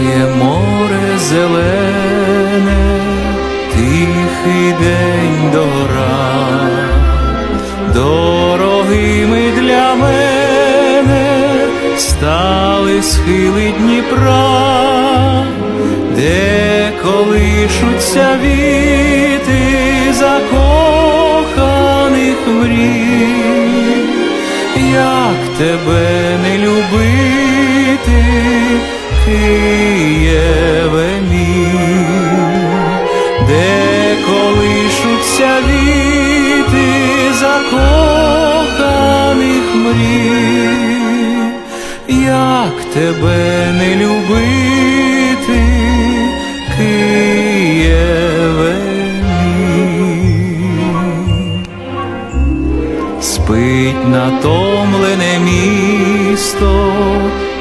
сяє море зелене, тихий день дора, дорогими для мене стали схили Дніпра, де колишуться віти закоханих мрій. Як тебе не любити, Києве закоханих мрій, як тебе не любити, Києве спить натомлене місто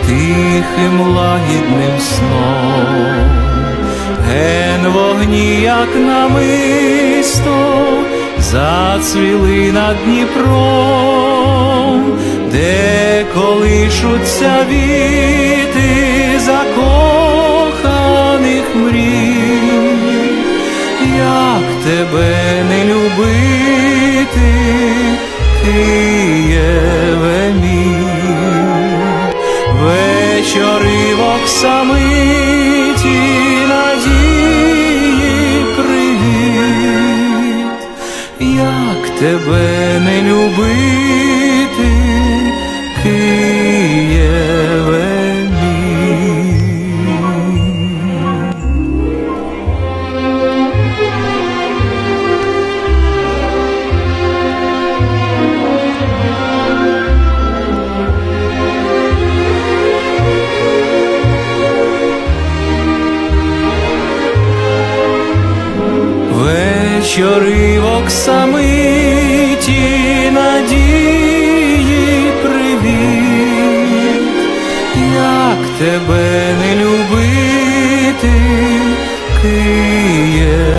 тихим лагідним сном, ген вогні, як намисто, зацвіли над Дніпром, де колишуться віти закоханих мрій. Як тебе тебе не любити, Києве. Вечори в тебе не любити Киє.